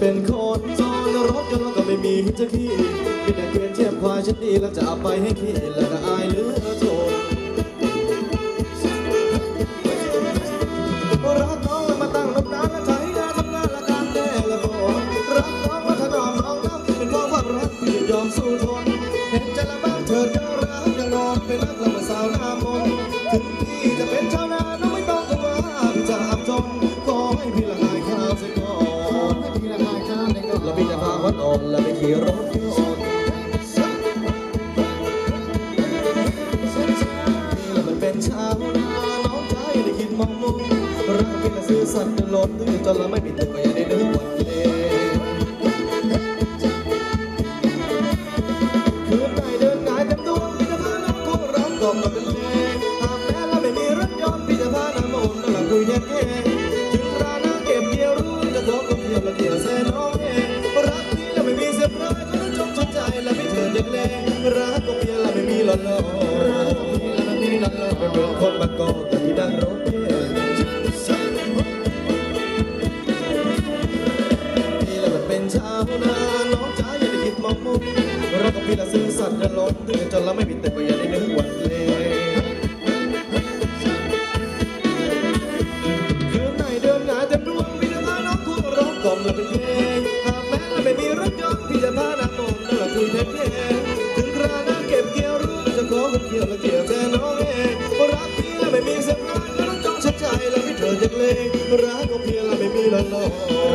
เป็นคนจนรถกันแล้วก็ไม่มีจะขี้มีแต่เกวียนเทียบควายฉันดีแล้วจะเอาไปให้ขี่แล้วก็อายเหลือทนรักน้องมาตั้งนบน้ำละใจงานทำงานละการแด่ละบอนรักน้องมาถนอมน้องน้องเป็นพ่อความรักที่ยอมสู้ทนเห็นใจละบ้างเธอจะรักจะนอนไปนั่ละมาสาวหน้ามนถึงพี่จะเป็นชาวนา อ่อนแล้วไปขี่รถยนต์นี่แหละมันเป็นชาวนาน้องชายได้คิดมองมุมรักพี่ละซื่อสัตย์ล้นตื้อจนเราไม่ปิดตึกก็ยังได้นึกวันเลคืนไหนเดินงายเต็มดวงพี่จะพาน้องคู่ร้องกล่อมเราเป็น ละไม่มีหล่อหล่อและไม่มีหล่อหล่มือนคนบางกอกแต่ที่นั่งรถเก่งพี่และมันเป็นชาวนาน้องจ๋าอย่าได้คิดมองมุมรักกับพี่ละซื่อสัตย์และล้นตื่นจนเราไม่ผิดแต่ก็อย่าได้นึกหวันเลยคืนไหนเดินหนาเต็มดวงพี่จะพาน้องคู่ร้องกล่อมและเป็นเพลง คนเดียวก็เกี่ยวแต่น้องเองรักเพียงไม่มีสักร้านแล้วต้องชดใจแล้วให้เธอจักเลงรักก็เพียงไม่มีหลอน